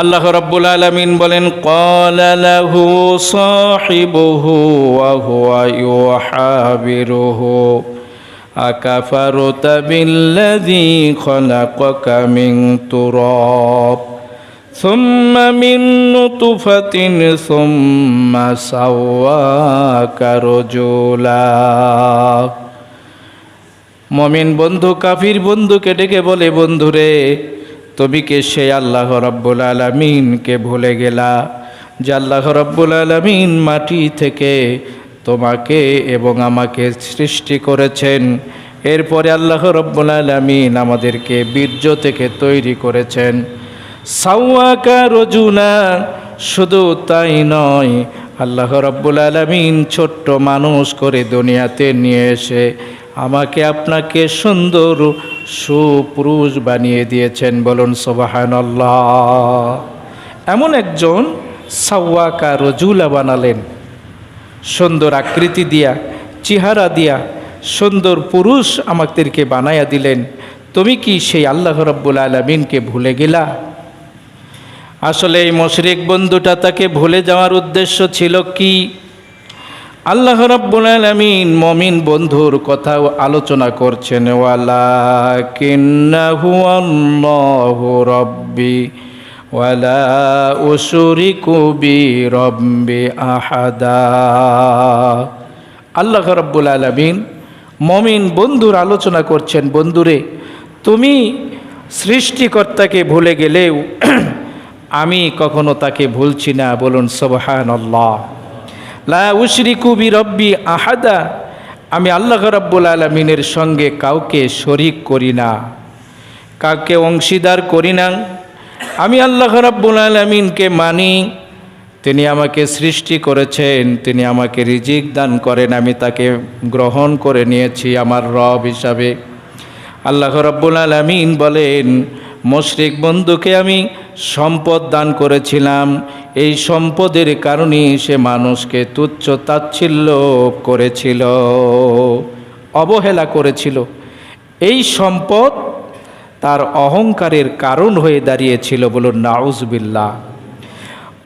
আল্লাহ রব্বুল আলমিন বলেন কলালাহু সাহিবুহু ওয়াহুয়া ইউহাবিরুহু أكفرت بالذي خلقك من تراب ثم من نطفة ثم سواك رجلا মমিন বন্ধু কাফির বন্ধুকে ডেকে বলে বন্ধুরে তুমি কে সে আল্লাহ রব্বুল আলমিনকে ভুলে গেলা? যে আল্লাহ রব্বুল আলমিন মাটি থেকে তোমাকে এবং আমাকে সৃষ্টি করেছেন। এরপরে আল্লাহ রব্বুল আলমিন আমাদেরকে বীর্য থেকে তৈরি করেছেন। সাউয়াকা রজুনা, শুধু তাই নয়, আল্লাহ রব্বুল আলমিন ছোট্ট মানুষ করে দুনিয়াতে নিয়ে এসে আমাকে আপনাকে সুন্দর সুপুরুষ বানিয়ে দিয়েছেন, বলুন সোবাহান এমন একজন সাওয়াকা রজুলা বানালেন, সুন্দর আকৃতি দিয়া, চেহারা দিয়া, সুন্দর পুরুষ আমাদেরকে বানাইয়া দিলেন। তুমি কি সেই আল্লাহ রব্বুল আলমিনকে ভুলে গেলা? আসলে এই মশরিক বন্ধুটা তাকে ভুলে যাওয়ার উদ্দেশ্য ছিল কি? আল্লাহ রব্বুল আলমিন মমিন বন্ধুর কথাও আলোচনা করছেন ওয়ালা কিন্নাহু আল্লাহু রব্বি, ওয়ালা উশুরিকু বি রব্বি আহাদা। আল্লাহ রব্বুল আলমিন মমিন বন্ধুর আলোচনা করছেন, বন্ধুরে, তুমি সৃষ্টিকর্তাকে ভুলে গেলেও আমি কখনো তাকে ভুলছি না। বলুন সবহান আল্লাহ লা উশরিকু বি রব্বি আহাদা। আমি আল্লাহ রব্বুল আলমিনের সঙ্গে কাউকে শরিক করি না, কাউকে অংশীদার করি না। আমি আল্লাহ রব্বুল আলমিনকে মানি, তিনি আমাকে সৃষ্টি করেছেন, তিনি আমাকে রিজিক দান করেন, আমি তাকে গ্রহণ করে নিয়েছি আমার রব হিসাবে। আল্লাহ রব্বুল আলমিন বলেন মশরিক বন্ধুকে আমি সম্পদ দান করেছিলাম এই সম্পদের কারণেই সে মানুষকে তুচ্ছ তাচ্ছিল্য করেছিল অবহেলা করেছিল এই সম্পদ তার অহংকারের কারণ হয়ে দাঁড়িয়েছিল বলুন নাউজবিল্লাহ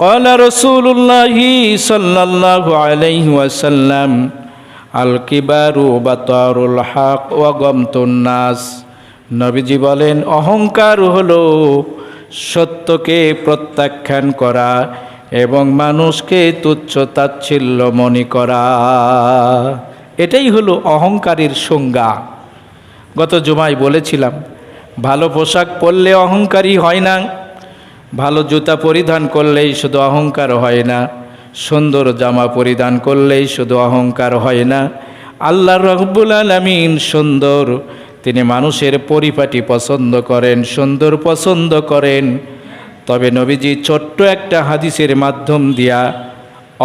قال رسول الله صلى الله عليه وسلم الكبار بطار الحق وغمط الناس নবীজি বলেন, অহংকার হলো সত্যকে প্রত্যাখ্যান করা এবং মানুষকে তুচ্ছ তাচ্ছিল্য মনে করা। এটাই হলো অহংকারের সংজ্ঞা। গত জুমায় বলেছিলাম, ভালো পোশাক পরলে অহংকারী হয় না, ভালো জুতা পরিধান করলেই শুধু অহংকার হয় না, সুন্দর জামা পরিধান করলেই শুধু অহংকার হয় না। আল্লাহ রহবুল আলমিন সুন্দর তিনি মানুষের পরিপাটি পছন্দ করেন, সুন্দর পছন্দ করেন। তবে নবীজি ছোট্ট একটা হাদিসের মাধ্যম দিয়া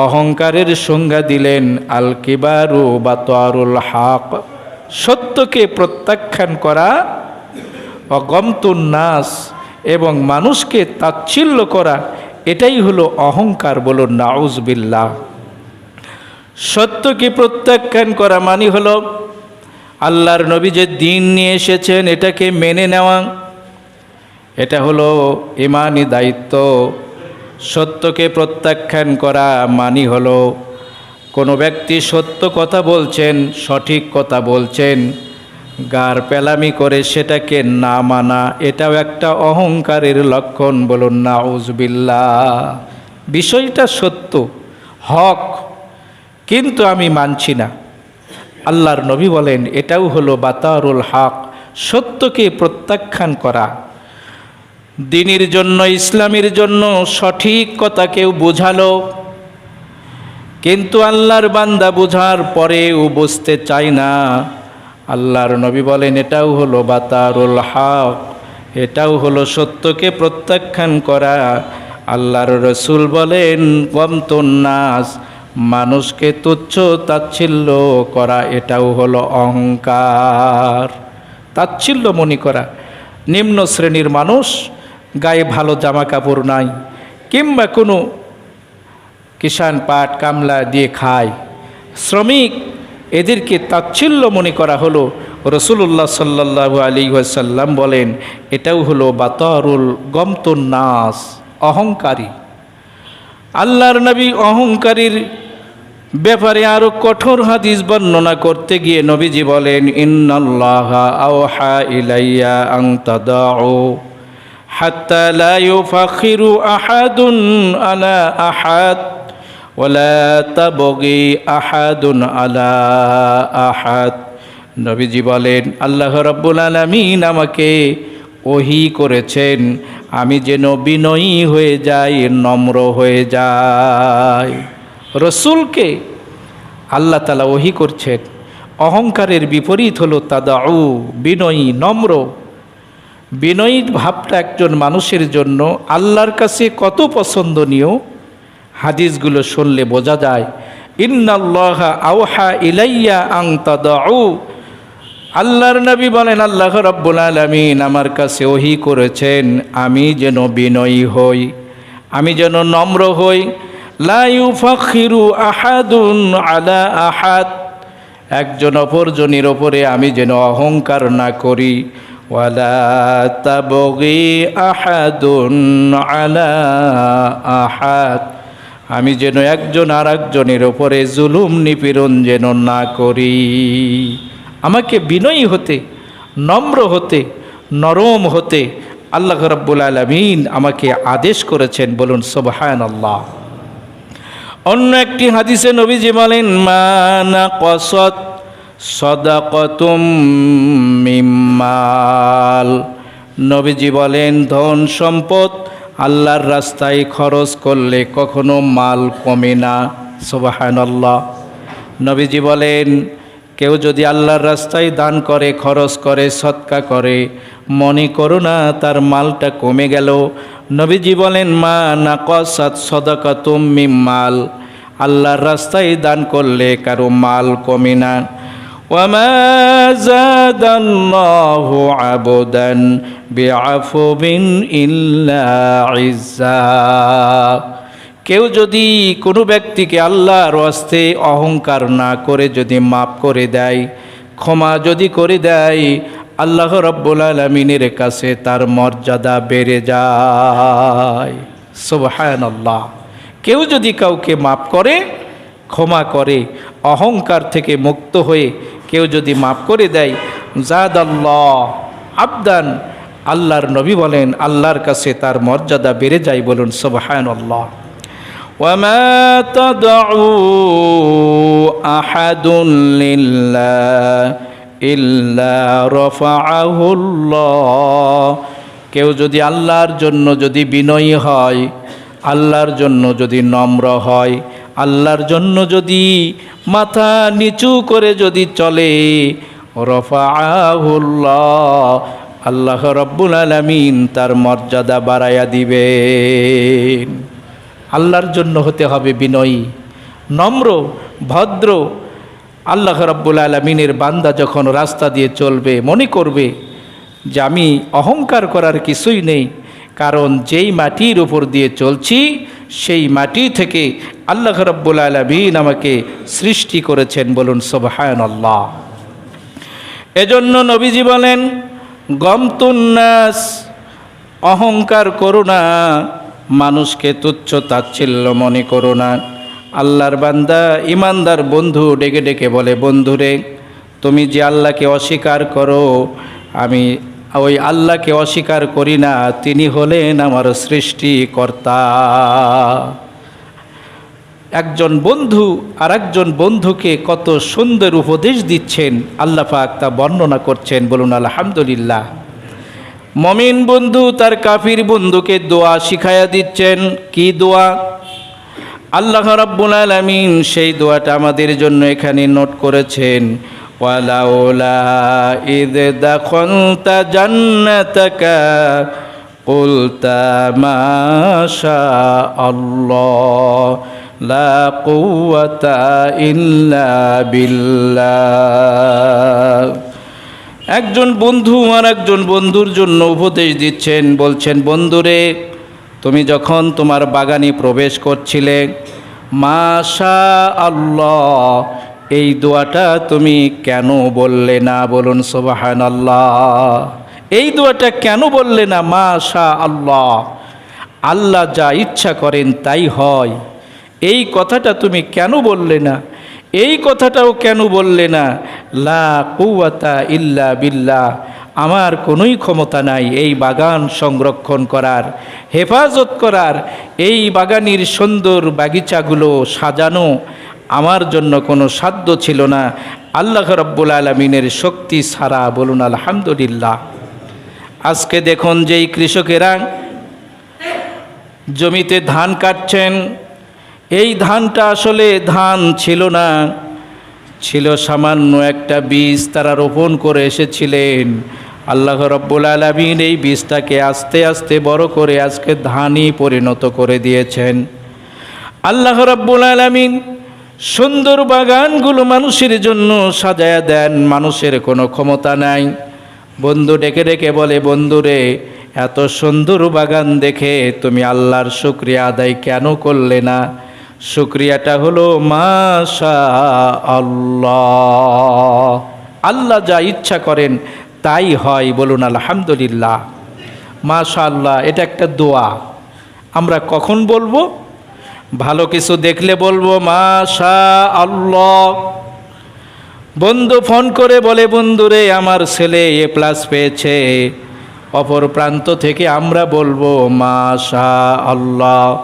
অহংকারের সংজ্ঞা দিলেন আল কিবারু বা তোয়ারুল হাক, সত্যকে প্রত্যাখ্যান করা, অগমতুন নাস এবং মানুষকে তাচ্ছিল্য করা, এটাই হলো অহংকার বলো নাউজবিল্লা সত্যকে প্রত্যাখ্যান করা মানে হলো আল্লাহর নবী যে দিন নিয়ে এসেছেন, এটাকে মেনে নেওয়া। এটা হলো ইমানি দায়িত্ব। সত্যকে প্রত্যাখ্যান করা মানি হলো, কোনো ব্যক্তি সত্য কথা বলছেন, সঠিক কথা বলছেন, গার পেলামি করে সেটাকে না মানা, এটাও একটা অহংকারের লক্ষণ বলুন না উজবিল্লা বিষয়টা সত্য, হক, কিন্তু আমি মানছি না। আল্লাহর নবী বলেন, এটাও হলো বাতারুল হক, সত্যকে প্রত্যাখ্যান করা। দিনের জন্য, ইসলামের জন্য সঠিক কথা কেউ বোঝালো। কিন্তু আল্লাহর বান্দা বোঝার পরেও বুঝতে চায় না। আল্লাহর নবী বলেন, এটাও হলো বাতারুল হক, এটাও হলো সত্যকে প্রত্যাখ্যান করা। আল্লাহর রসুল বলেন নাস মানুষকে তুচ্ছ তাচ্ছিল্য করা, এটাও হলো অহংকার। তাচ্ছিল্য মনে করা, নিম্ন শ্রেণির মানুষ গায়ে ভালো জামা কাপড় নাই, কিংবা কোনো কিষান পাট কামলা দিয়ে খায়। শ্রমিক এদেরকে তাচ্ছিল্য মনে করা হলো রসুল্লাহ সাল্লাহ আলী ওয়াসাল্লাম বলেন, এটাও হলো বাতারুল গমতুন নাস অহংকারী। আল্লাহর নবী অহংকারীর ব্যাপারে আরও কঠোর হাদিস বর্ণনা করতে গিয়ে নবীজি বলেন ইলাইয়া আং আহাদুন আলা আহাদ আহাদুন আহাদ। নবীজি বলেন, আল্লাহ রাব্বুল আলামিন আমাকে ওহি করেছেন আমি যেন বিনয়ী হয়ে যাই, নম্র হয়ে যাই। রসুলকে আল্লাহ তালা ওহি করছেন, অহংকারের বিপরীত হলো তাদাউ, বিনয়ী, নম্র। বিনয়ী ভাবটা একজন মানুষের জন্য আল্লাহর কাছে কত পছন্দনীয়, হাদিসগুলো শুনলে বোঝা যায়, ইন্নাল্লাহ আওহা ইলাইয়া আং তাদাউ। আল্লাহর নবী বলেন, আল্লাহ রব্বুল আলমিন আমার কাছে ওহি করেছেন, আমি যেন বিনয়ী হই, আমি যেন নম্র হই। লাইউ ফখিরু আহাদুন আলা আহাদ। একজন অপরজনের ওপরে আমি যেন অহংকার না করি। ওয়ালা আহাদুন আলা আহাদ। আমি যেন একজন আর একজনের ওপরে জুলুম নিপীড়ন যেন না করি। আমাকে বিনয়ী হতে, নম্র হতে, নরম হতে আল্লাহ রব্বুল আলমিন আমাকে আদেশ করেছেন, বলুন সোবাহান আল্লাহ অন্য একটি হাদিসে নবীজি বলেন মানা কসত সদাকতুম মিম্মাল নবীজি বলেন, ধন সম্পদ আল্লাহর রাস্তায় খরচ করলে কখনো মাল কমে না। সোবাহান আল্লাহ নবীজি বলেন কেউ যদি আল্লাহর রাস্তায় দান করে খরচ করে সৎকা করে মনে করো না তার মালটা কমে গেল নবীজি বলেন মা না কসাত সদকা তুমি মাল আল্লাহর রাস্তায় দান করলে কারো মাল কমে না وما زاد الله عبدا بعفو إلا عزا কেউ যদি কোনো ব্যক্তিকে আল্লাহর ওয়াস্তে অহংকার না করে যদি মাফ করে দেয়, ক্ষমা যদি করে দেয়, আল্লাহ রব্বুল আলমিনের কাছে তার মর্যাদা বেড়ে যায়। সুবহান আল্লাহ কেউ যদি কাউকে মাফ করে, ক্ষমা করে, অহংকার থেকে মুক্ত হয়ে কেউ যদি মাফ করে দেয় জাদ আল্লাহ আবদান আল্লাহর নবী বলেন, আল্লাহর কাছে তার মর্যাদা বেড়ে যায় বলুন সুবহান আল্লাহ وما تدعوا أحد لله إلا رفعه الله কেউ যদি আল্লাহর জন্য যদি বিনয়ী হয় আল্লাহর জন্য যদি নম্র হয় আল্লাহর জন্য যদি মাথা নিচু করে যদি চলে রফাহুল্লাহ আল্লাহ রব্বুল আলমিন তার মর্যাদা বাড়াইয়া দিবেন আল্লাহর জন্য হতে হবে বিনয়ী। নম্র, ভদ্র, আল্লাহ রব্বুল আলমিনের বান্দা যখন রাস্তা দিয়ে চলবে, মনে করবে যে আমি অহংকার করার কিছুই নেই, কারণ যেই মাটির উপর দিয়ে চলছি, সেই মাটি থেকে আল্লাহ রব্বুল আলমিন আমাকে সৃষ্টি করেছেন বলুন সোবাহায়ন আল্লাহ এজন্য নবীজি বলেন গমতুন্নাস অহংকার করো না। মানুষকে তুচ্ছ তাচ্ছিল্য মনে করো না। আল্লাহর বান্দা, ইমানদার বন্ধু ডেকে ডেকে বলে, বন্ধুরে, তুমি যে আল্লাহকে অস্বীকার করো, আমি ওই আল্লাহকে অস্বীকার করি না, তিনি হলেন আমার সৃষ্টিকর্তা। একজন বন্ধু আর একজন বন্ধুকে কত সুন্দর উপদেশ দিচ্ছেন, আল্লাহ তা বর্ণনা করছেন। বলুন, আলহামদুলিল্লাহ। মমিন বন্ধু, তার কাফির বন্ধুকে দোয়া শিখাইয়া দিচ্ছেন। কি দোয়া? আল্লাহ রাব্বুল আলামিন সেই দোয়াটা আমাদের জন্য এখানে নোট করেছেন। ইল্লা বিল্লাহ। একজন বন্ধু আর একজন বন্ধুর জন্য উপদেশ দিচ্ছেন, বলছেন, বন্ধুরে, তুমি যখন তোমার বাগানে প্রবেশ করছিলে মাশা আল্লাহ এই দোয়াটা তুমি কেন বললে না? বলুন সোবাহান আল্লাহ এই দোয়াটা কেন বললে না? মাশা আল্লাহ আল্লাহ যা ইচ্ছা করেন তাই হয়। এই কথাটা তুমি কেন বললে না? এই কথাটাও কেন বললে না? লা কৌয়াতা ইল্লা বিল্লা আমার কোনোই ক্ষমতা নাই এই বাগান সংরক্ষণ করার, হেফাজত করার, এই বাগানের সুন্দর বাগিচাগুলো সাজানো আমার জন্য কোনো সাধ্য ছিল না। আল্লাহ রব্বুল আলমিনের শক্তি ছাড়া বলুন আলহামদুলিল্লাহ। আজকে দেখুন যেই কৃষকেরা জমিতে ধান কাটছেন এই ধানটা আসলে ধান ছিল না, ছিল সামান্য একটা বীজ তারা রোপণ করে এসেছিলেন। আল্লাহ রব্বুল আলমিন এই বীজটাকে আস্তে আস্তে বড় করে আজকে ধানই পরিণত করে দিয়েছেন। আল্লাহ রব্বুল আলমিন সুন্দর বাগানগুলো মানুষের জন্য সাজায়া দেন, মানুষের কোনো ক্ষমতা নাই। বন্ধু ডেকে ডেকে বলে, বন্ধুরে, এত সুন্দর বাগান দেখে তুমি আল্লাহর শুক্রিয়া আদায় কেন করলে না? শুক্রিয়াটা হলো মাশা আল্লাহ আল্লাহ যা ইচ্ছা করেন তাই হয়, বলুন আলহামদুলিল্লাহ। মাশা আল্লাহ এটা একটা দোয়া। আমরা কখন বলব? ভালো কিছু দেখলে বলব মাশা আল্লাহ বন্ধু ফোন করে বলে, বন্ধুরে, আমার ছেলে এ প্লাস পেয়েছে। অপর প্রান্ত থেকে আমরা বলব মাশা আল্লাহ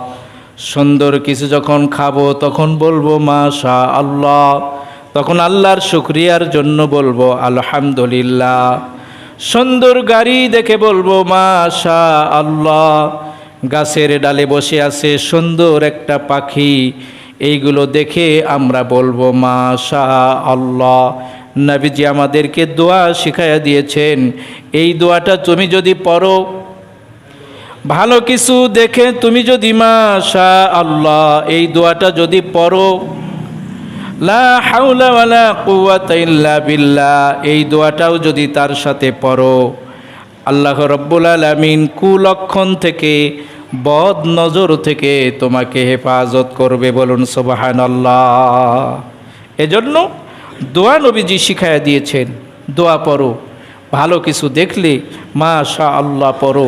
সুন্দর কিছু যখন খাব, তখন বলব মা মাশা আল্লাহ তখন আল্লাহর শুক্রিয়ার জন্য বলব, আলহামদুলিল্লাহ। সুন্দর গাড়ি দেখে বলব মা মাশা আল্লাহ গাছের ডালে বসে আছে সুন্দর একটা পাখি। এইগুলো দেখে আমরা বলব মা মাশা আল্লাহ নবীজি আমাদেরকে দোয়া শিখাইয়া দিয়েছেন। এই দোয়াটা তুমি যদি পড়ো ভালো কিছু দেখে তুমি যদি মাশা আল্লাহ এই দোয়াটা যদি পড়ো। লা হাওলা ওয়ালা কুওয়াতা ইল্লা বিল্লাহ, এই দোয়াটাও যদি তার সাথে পড়ো। আল্লাহ রব্বুল আলামিন কুলক্ষণ থেকে বদ নজর থেকে তোমাকে হেফাজত করবে বলুন সোবাহান আল্লাহ এজন্য দোয়া নবীজি শিখাইয়া দিয়েছেন, দোয়া পড়ো। ভালো কিছু দেখলে মা শাহ আল্লাহ পড়ো।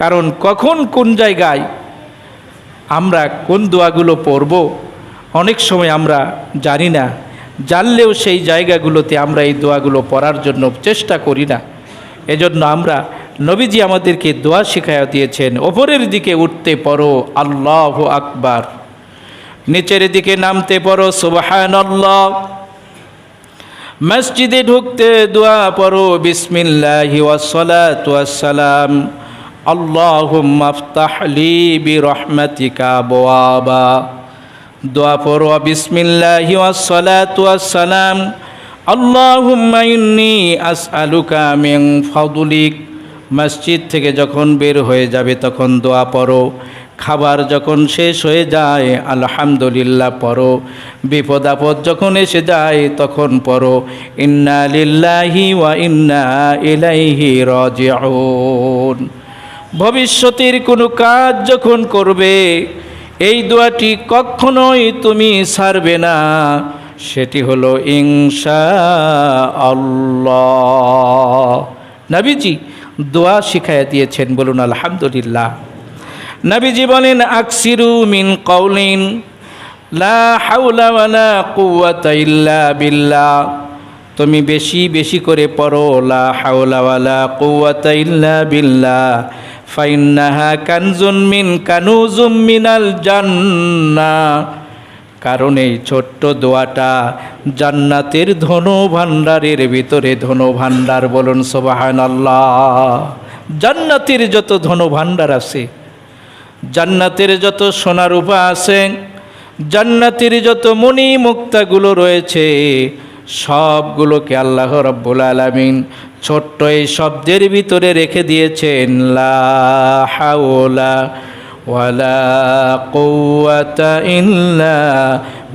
কারণ কখন কোন জায়গায় আমরা কোন দোয়াগুলো পড়ব, অনেক সময় আমরা জানি না। জানলেও সেই জায়গাগুলোতে আমরা এই দোয়াগুলো পড়ার জন্য চেষ্টা করি না। এজন্য আমরা নবীজি আমাদেরকে দোয়া শিখাইয়া দিয়েছেন, ওপরের দিকে উঠতে পড়ো, আল্লাহ আকবার। নিচের দিকে নামতে পড়ো সুবাহান আল্লাহ মসজিদে ঢুকতে দোয়া পড়ো, বিসমিল্লাহি ওয়াসসালাতু ওয়াসসালাম আল্লাহুম্মা আফতাহ লি বিরহমাতিকা বওয়াবা। দোয়া পড়ো, বিসমিল্লাহি ওয়াসসালাতু ওয়াসসালাম আল্লাহুম্মা ইন্নী আসআলুকা মিন ফাদলিক। মসজিদ থেকে যখন বের হয়ে যাবে তখন দোয়া পড়ো। খাবার যখন শেষ হয়ে যায়, আলহামদুলিল্লাহ পড়ো। বিপদ আপদ যখন এসে যায়, তখন পড়ো। ইন্না লিল্লাহি ওয়া ইন্না ইলাইহি রাজিউন। ভবিষ্যতের কোনো কাজ যখন করবে, এই দোয়াটি কখনোই তুমি ছাড়বে না। সেটি হলো ইংসা আল্লাহ নবীজি, দোয়া শিখাইয়া দিয়েছেন, বলুন আলহামদুলিল্লাহ। নবীজি বলেন, আকসিরু মিন কৌলিন লা হাওলা ওয়ালা কুওয়াতা ইল্লা বিল্লাহ। তুমি বেশি বেশি করে পড়ো, লা হাওলা ওয়ালা কুওয়াতা ইল্লা বিল্লাহ। ফাইন্নাহা কানজুন মিন কানুজুম মিনাল জান্নাহ কারণ এই ছোট্ট দোয়াটা জান্নাতের ধনু ভাণ্ডারের ভিতরে ধনু ভাণ্ডার বলুন সোবাহান আল্লাহ জান্নাতের যত ধনু ভাণ্ডার আছে, জান্নাতের যত সোনারূপা আছে, জান্নাতের যত মণি মুক্তাগুলো রয়েছে সবগুলোকে আল্লাহ রব্বুল আলমিন ছোট্ট এই শব্দের ভিতরে রেখে দিয়েছেন, লা হাওলা ওয়ালা কৌয়াতা ইল্লা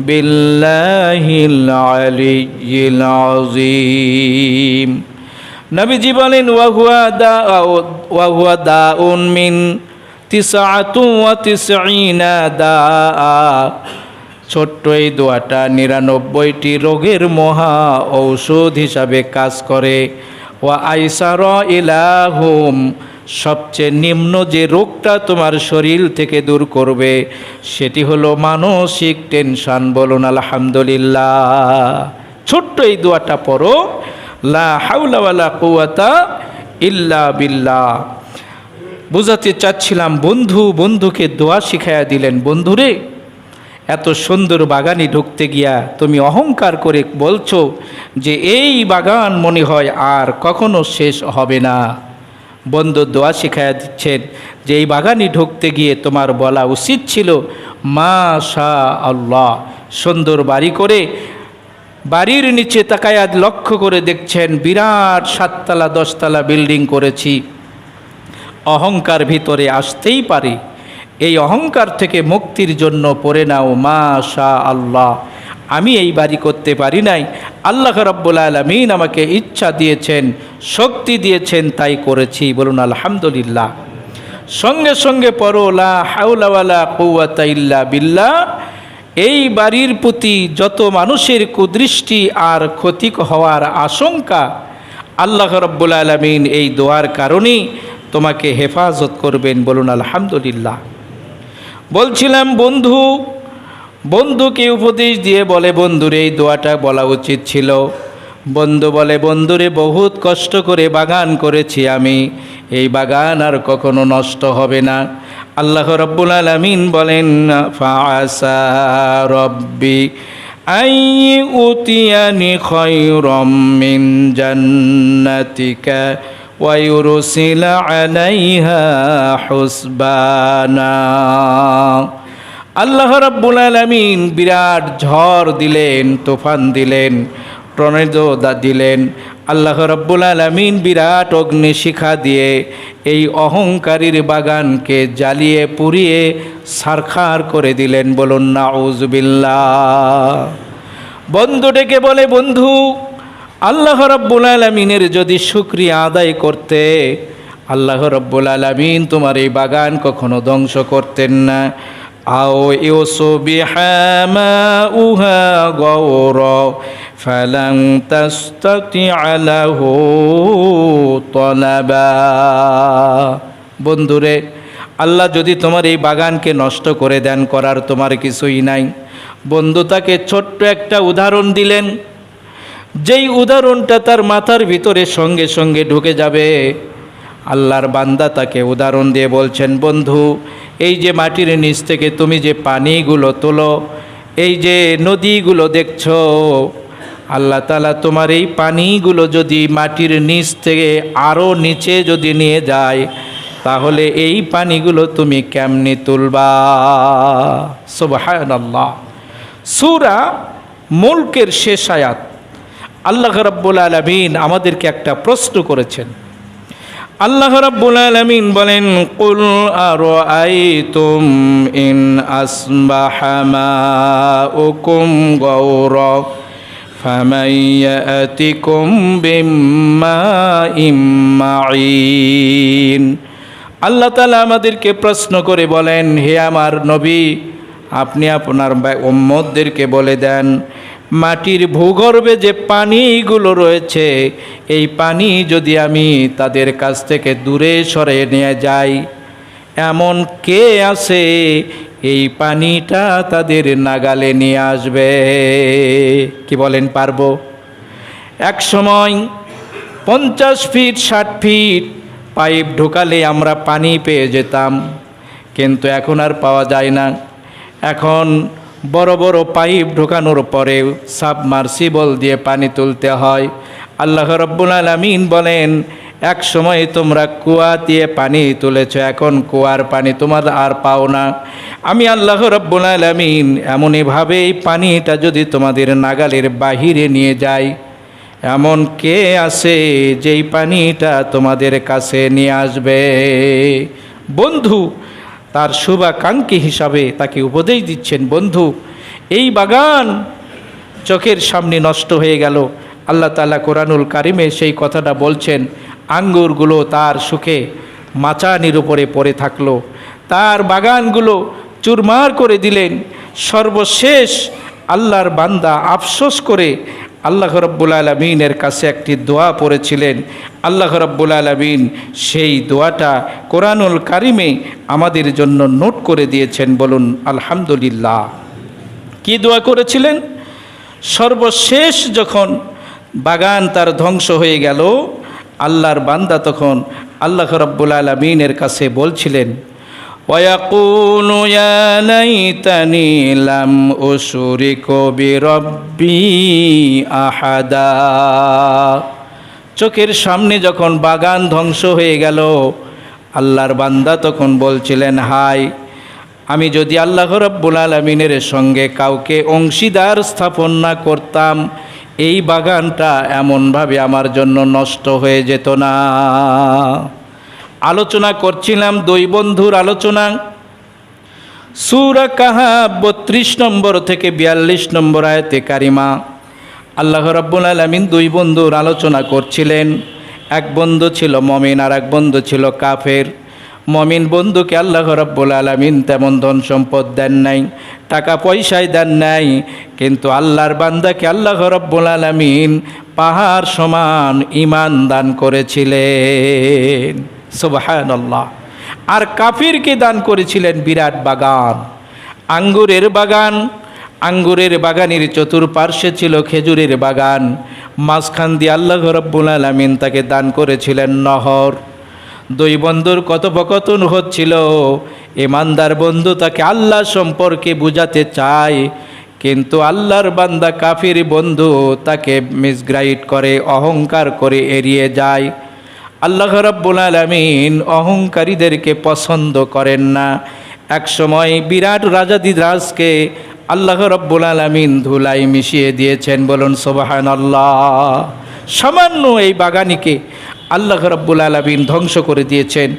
বিল্লাহিল আলিয়িল আজিম নবীজি বলেন ওয়াহুয়া দা, ওয়া ওয়াহুয়া দা উন মিন তিসআতু ওয়া তিসঈনা দা ছোট্ট এই দোয়াটা নিরানব্বইটি রোগের মহা ঔষধ হিসাবে কাজ করে। ওয়া আইসার ইলাহুম, সবচেয়ে নিম্ন যে রোগটা তোমার শরীর থেকে দূর করবে, সেটি হলো মানসিক টেনশন। বলুন, আলহামদুলিল্লাহ। ছোট্ট এই দোয়াটা পড়ো। লা হাউলা ওয়ালা কুওয়াতা ইল্লা বিল্লাহ। বুঝাতে চাচ্ছিলাম, বন্ধু, বন্ধুকে দোয়া শিখাইয়া দিলেন। বন্ধুরে এত সুন্দর বাগানে ঢুকতে গিয়া তুমি অহংকার করে বলছো যে এই বাগান মনে হয় আর কখনো শেষ হবে না। বন্ধু দোয়া শিখাইয়া দিচ্ছেন যে এই বাগানে ঢুকতে গিয়ে তোমার বলা উচিত ছিল মা শাহ আল্লাহ সুন্দর বাড়ি করে বাড়ির নিচে তাকায়া লক্ষ্য করে দেখছেন বিরাট সাততলা দশতলা বিল্ডিং করেছি। অহংকার ভিতরে আসতেই পারে। এই অহংকার থেকে মুক্তির জন্য পড়ে নাও মা শাহ আল্লাহ আমি এই বাড়ি করতে পারি নাই। আল্লাহ রব্বুল আলমিন আমাকে ইচ্ছা দিয়েছেন, শক্তি দিয়েছেন, তাই করেছি। বলুন, আলহামদুলিল্লাহ। সঙ্গে সঙ্গে পরোলা হাউলাওয়ালা কৌয়াতা ইল্লা বিল্লাহ। এই বাড়ির প্রতি যত মানুষের কুদৃষ্টি আর ক্ষতি হওয়ার আশঙ্কা, আল্লাহ রব্বুল আলমিন এই দোয়ার কারণেই তোমাকে হেফাজত করবেন। বলুন, আলহামদুলিল্লাহ। বলছিলাম, বন্ধু, বন্ধুকে উপদেশ দিয়ে বলে, বন্ধুরে, এই দোয়াটা বলা উচিত ছিল। বন্ধু বলে, বন্ধুরে, বহুত কষ্ট করে বাগান করেছি আমি। এই বাগান আর কখনো নষ্ট হবে না। আল্লাহ রব্বুল আলমিন বলেন রব্বি আই উতিয়ানি খয়রম মিন জান্নাতিকা ويرسل عليها حسبانا আল্লাহ রাব্বুল আলামিন বিরাট ঝড় দিলেন তুফান দিলেন টর্নেডো দিলেন আল্লাহ রাব্বুল আলামিন বিরাট অগ্নিশিখা দিয়ে এই অহংকারীর বাগানকে জ্বালিয়ে পুড়িয়ে সারখার করে দিলেন বলুন নাউজুবিল্লাহ বন্ধু ডেকে বলে বন্ধু আল্লাহ রব্বুল আলমিনের যদি শুক্রিয়া আদায় করতে, আল্লাহ রব্বুল আলমিন তোমার এই বাগান কখনো ধ্বংস করতেন না। আও ইউসু বিহামা উহা গৌর ফালাং তাস্তাতি আলাহু তলাবা। বন্ধুরে, আল্লাহ যদি তোমার এই বাগানকে নষ্ট করে দেন, করার তোমার কিছুই নাই। বন্ধু তাকে ছোট্ট একটা উদাহরণ দিলেন। যেই উদাহরণটা তার মাথার ভিতরে সঙ্গে সঙ্গে ঢুকে যাবে, আল্লাহর বান্দা তাকে উদাহরণ দিয়ে বলছেন, বন্ধু, এই যে মাটির নিচ থেকে তুমি যে পানিগুলো তোলো, এই যে নদীগুলো দেখছ, আল্লাহ তালা তোমার এই পানিগুলো যদি মাটির নিচ থেকে আরও নিচে যদি নিয়ে যায়, তাহলে এই পানিগুলো তুমি কেমনি তুলবা? আল্লাহ সুরা মুলকের শেষ আয়াত। আল্লাহ রাব্বুল আলমিন আমাদেরকে একটা প্রশ্ন করেছেন। আল্লাহ রাব্বুল আলামিন বলেন, কুল আরাআইতুম ইন আসবাহা মাউকুম গাওরা, ফামান ইয়াতিকুম বিমাইম মাঈন। আল্লাহ তাআলা আমাদেরকে প্রশ্ন করে বলেন, হে আমার নবী, আপনি আপনার উম্মতদেরকে বলে দেন মাটির ভূগর্ভে যে পানিগুলো রয়েছে, এই পানি যদি আমি তাদের কাছ থেকে দূরে সরে নিয়ে যাই, এমন কে আছে এই পানিটা তাদের নাগালে নিয়ে আসবে? কি বলেন পারব? এক সময় পঞ্চাশ ফিট, ষাট ফিট পাইপ ঢোকালে আমরা পানি পেয়ে যেতাম, কিন্তু এখন আর পাওয়া যায় না। এখন বড় বড় পাইপ ঢোকানোর পরে সাবমার্সিবল দিয়ে পানি তুলতে হয়। আল্লাহ রব্বুল আলমিন বলেন, এক সময় তোমরা কুয়া দিয়ে পানি তুলেছ, এখন কুয়ার পানি তোমার আর পাও না। আমি আল্লাহ রব্বুল আলমিন এমনইভাবে এই পানিটা যদি তোমাদের নাগালের বাহিরে নিয়ে যাই, এমন কে আছে যেই পানিটা তোমাদের কাছে নিয়ে আসবে? বন্ধু তার শুভাকাঙ্ক্ষী হিসাবে তাকে উপদেশ দিচ্ছেন, বন্ধু, এই বাগান চোখের সামনে নষ্ট হয়ে গেল। আল্লাহ তালা কোরআনুল কারিমে সেই কথাটা বলছেন, আঙ্গুরগুলো তার সুখে মাচানির উপরে পড়ে থাকল। তার বাগানগুলো চুরমার করে দিলেন। সর্বশেষ আল্লাহর বান্দা আফসোস করে আল্লাহ রব্বুল আলমিনের কাছে একটি দোয়া পড়েছিলেন। আল্লাহ রব্বুল আলমিন সেই দোয়াটা কোরআনুল কারিমে আমাদের জন্য নোট করে দিয়েছেন বলুন, আলহামদুলিল্লাহ। কি দোয়া করেছিলেন? সর্বশেষ যখন বাগান তার ধ্বংস হয়ে গেল, আল্লাহর বান্দা তখন আল্লাহ রব্বুল আলমিনের কাছে বলছিলেন ويقول يا ليتني لم أشرك بربي أحدا চোখের সামনে যখন বাগান ধ্বংস হয়ে গেল আল্লাহর বান্দা তখন বলছিলেন হাই আমি যদি আল্লাহ রব্বুল আলমিনের সঙ্গে কাউকে অংশীদার স্থাপন না করতাম এই বাগানটা এমনভাবে আমার জন্য নষ্ট হয়ে যেত না আলোচনা করছিলাম, দুই বন্ধুর আলোচনা। সুরা কাহা বত্রিশ নম্বর থেকে বিয়াল্লিশ নম্বর আয়তে কারিমা। আল্লাহ রব্বুল আলমিন দুই বন্ধুর আলোচনা করছিলেন। এক বন্ধু ছিল মমিন আর এক বন্ধু ছিল কাফের। মমিন বন্ধুকে আল্লাহ রব্বুল আলমিন তেমন ধন সম্পদ দেন নাই, টাকা পয়সায় দেন নাই, কিন্তু আল্লাহর বান্দাকে আল্লাহ রব্বুল আলমিন পাহাড় সমান ইমান দান করেছিলেন। সুবাহান আর কাফিরকে দান করেছিলেন বিরাট বাগান। আঙ্গুরের বাগান, আঙ্গুরের বাগানের চতুর্পার্শ্বে ছিল খেজুরের বাগান। মাঝখান দিয়ে আল্লাহ রব্বুল আলমিন তাকে দান করেছিলেন নহর। দুই বন্ধুর কথোপকথন হচ্ছিল, ইমানদার বন্ধু তাকে আল্লাহ সম্পর্কে বুঝাতে চায়, কিন্তু আল্লাহর বান্দা কাফির বন্ধু তাকে মিসগ্রাইড করে, অহংকার করে এড়িয়ে যায়। আল্লাহ রব্বুল আলমিন অহংকারীদেরকে পছন্দ করেন না। একসময় বিরাট রাজাদিরাজকে আল্লাহ রব্বুল আলমিন ধুলাই মিশিয়ে দিয়েছেন। বলুন সোবাহান আল্লাহ সামান্য এই বাগানিকে আল্লাহ রব্বুল আলমিন ধ্বংস করে দিয়েছেন।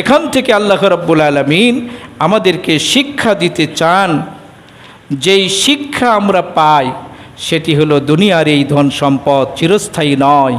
এখান থেকে আল্লাহ রব্বুল আলমিন আমাদেরকে শিক্ষা দিতে চান। যেই শিক্ষা আমরা পাই, সেটি হলো দুনিয়ার এই ধন সম্পদ চিরস্থায়ী নয়।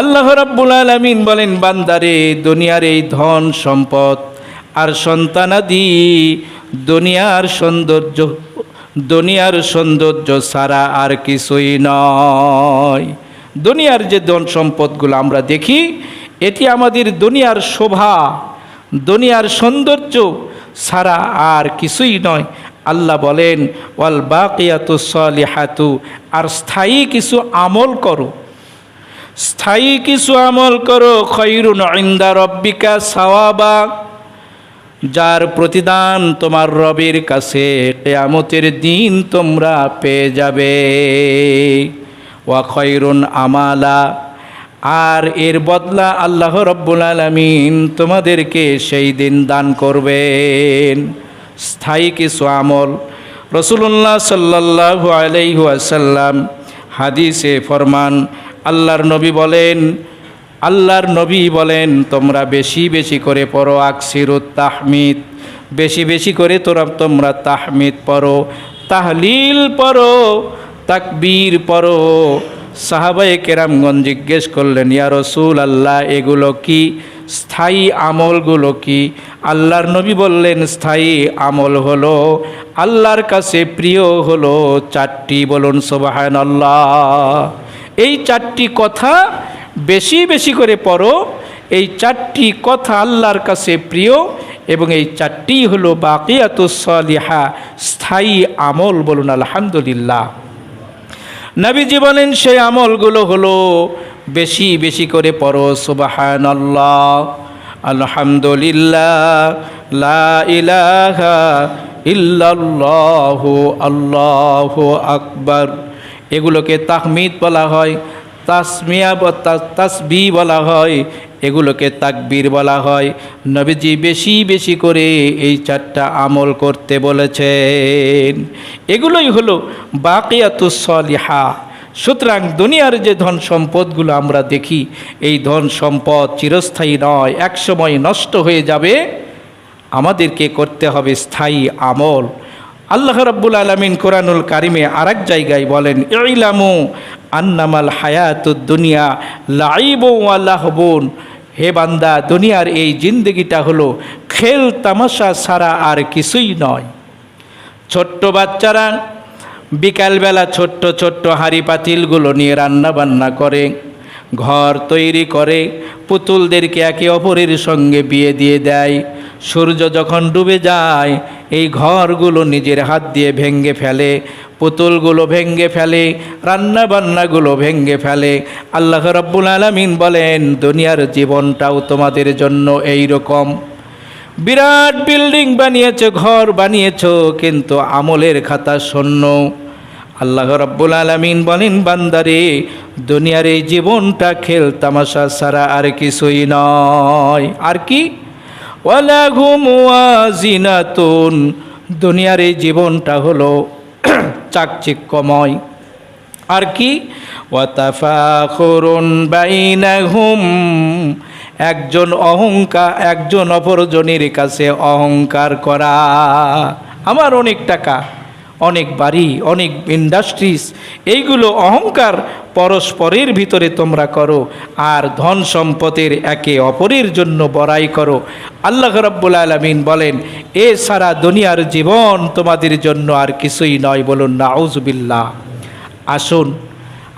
আল্লাহ রাব্বুল আলামিন বলেন, বান্দারে, দুনিয়ার এই ধন সম্পদ আর সন্তানাদি দুনিয়ার সৌন্দর্য দুনিয়ার সৌন্দর্য ছাড়া আর কিছুই নয়। দুনিয়ার যে ধন সম্পদগুলো আমরা দেখি, এটি আমাদের দুনিয়ার শোভা, দুনিয়ার সৌন্দর্য ছাড়া আর কিছুই নয়। আল্লাহ বলেন, ওয়াল বাকিয়াতু সলিহাতু, আর স্থায়ী কিছু আমল করো। স্থায়ী কিছু আমল করো খৈরুন ইন্দা রব্বিকা সাওয়াবা। যার প্রতিদান তোমার রবের কাছে কেয়ামতের দিন তোমরা পেয়ে যাবে। ওয়া খৈরুন আমালা। আর এর বদলা আল্লাহ রব্বুল আলমিন তোমাদেরকে সেই দিন দান করবেন। স্থায়ী কিছু আমল। রসুল্লাহ সাল্লাহু আলাইহাসাল্লাম হাদিসে ফরমান আল্লাহর নবী বলেন, আল্লাহর নবী বলেন, তোমরা বেশি বেশি করে পড়ো আকসিরুত তাহমিদ। বেশি বেশি করে তোরা তোমরা তাহমিদ পড়ো, তাহলিল পড়ো, তাকবীর পড়ো। সাহাবায়ে কেরামগঞ্জ জিজ্ঞেস করলেন, ইয়া রসুল আল্লাহ এগুলো কি? স্থায়ী আমলগুলো কি? আল্লাহর নবী বললেন, স্থায়ী আমল হলো আল্লাহর কাছে প্রিয় হলো চারটি, বলুন সোবাহান আল্লাহ এই চারটি কথা বেশি বেশি করে পড়ো। এই চারটি কথা আল্লাহর কাছে প্রিয় এবং এই চারটি হলো বাকিয়াতুসলিহা স্থায়ী আমল বলুন আলহামদুলিল্লাহ। নবীজি বলেন সেই আমলগুলো হলো বেশি বেশি করে পড়ো সুবাহান আল্লাহ আলহামদুলিল্লাহ, লা ইলাহা আল্লাহু আকবার। এগুলোকে তাহমিদ বলা হয়, তাসমিয়া তাসবি বলা হয়, এগুলোকে তাকবীর বলা হয়। নবীজি বেশি বেশি করে এই চারটা আমল করতে বলেছেন। এগুলোই হলো বাকিয়াতুসলিহা সুতরাং দুনিয়ার যে ধন সম্পদগুলো আমরা দেখি, এই ধন সম্পদ চিরস্থায়ী নয়, একসময় নষ্ট হয়ে যাবে। আমাদেরকে করতে হবে স্থায়ী আমল। আল্লাহ রাব্বুল আলমিন কোরআনুল কারিমে আর এক জায়গায় বলেন, ইলামু আন্নামাল হায়াতুদ দুনিয়া লাইব আল্লাহবন হে বান্দা, দুনিয়ার এই জিন্দগিটা হলো খেল তামাশা ছাড়া আর কিছুই নয়। ছোট্ট বাচ্চারা বিকালবেলা ছোট্ট ছোট্ট হাঁড়ি পাতিলগুলো নিয়ে রান্না বান্না করে, ঘর তৈরি করে, পুতুলদেরকে একে অপরের সঙ্গে বিয়ে দিয়ে দেয়। সূর্য যখন ডুবে যায় এই ঘরগুলো নিজের হাত দিয়ে ভেঙ্গে ফেলে, পুতুলগুলো ভেঙ্গে ফেলে রান্না বান্নাগুলো ভেঙ্গে ফেলে। আল্লাহ রব্বুল আলমিন বলেন, দুনিয়ার জীবনটাও তোমাদের জন্য এই রকম বিরাট বিল্ডিং বানিয়েছো, ঘর বানিয়েছো, কিন্তু আমলের খাতা শূন্য। আল্লাহ রব্বুল আলমিন বলেন, বান্দারে, দুনিয়ার এই জীবনটা খেল তামাশা ছাড়া আর কিছুই নয়। আর কি? ওয়ালা ঘুমুয়াজিনাতুন দুনিয়ার এই জীবনটা হলো চাকচিক্যময়। আর কি? বাইনাহুম। একজন অহংকার, একজন অপরজনের কাছে অহংকার করা। আমার অনেক টাকা। অনেক বাড়ি, অনেক ইন্ডাস্ট্রিজ এইগুলো অহংকার পরস্পরের ভিতরে তোমরা করো। আর ধন সম্পদের একে অপরের জন্য বড়াই করো। আল্লাহ রব্বুল আলমিন বলেন, এ সারা দুনিয়ার জীবন তোমাদের জন্য আর কিছুই নয় বলুন না নাউজবিল্লাহ। আসুন,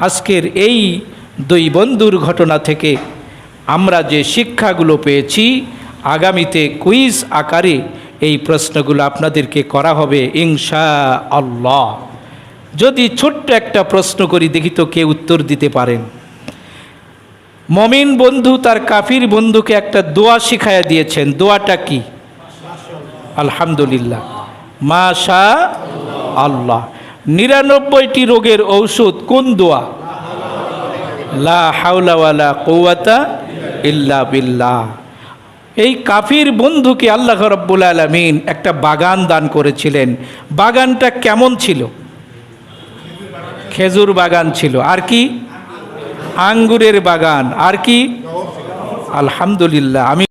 আজকের এই দুই বন্ধুর ঘটনা থেকে আমরা যে শিক্ষাগুলো পেয়েছি, আগামীতে কুইজ আকারে এই প্রশ্নগুলো আপনাদেরকে করা হবে ইনশা আল্লাহ যদি ছোট্ট একটা প্রশ্ন করি, দেখি তো কে উত্তর দিতে পারেন। মমিন বন্ধু তার কাফির বন্ধুকে একটা দোয়া শিখাইয়া দিয়েছেন। দোয়াটা কি? আলহামদুলিল্লাহ। মা মাশা আল্লাহ নিরানব্বইটি রোগের ঔষধ কোন দোয়া? লা হাওলা ওয়ালা কৌয়াতা ইল্লা বিল্লাহ। এই কাফির বন্ধুকে আল্লাহ রব্বুল আলমিন একটা বাগান দান করেছিলেন। বাগানটা কেমন ছিল? খেজুর বাগান ছিল। আর কি? আঙ্গুরের বাগান। আর কি? আলহামদুলিল্লাহ। আমি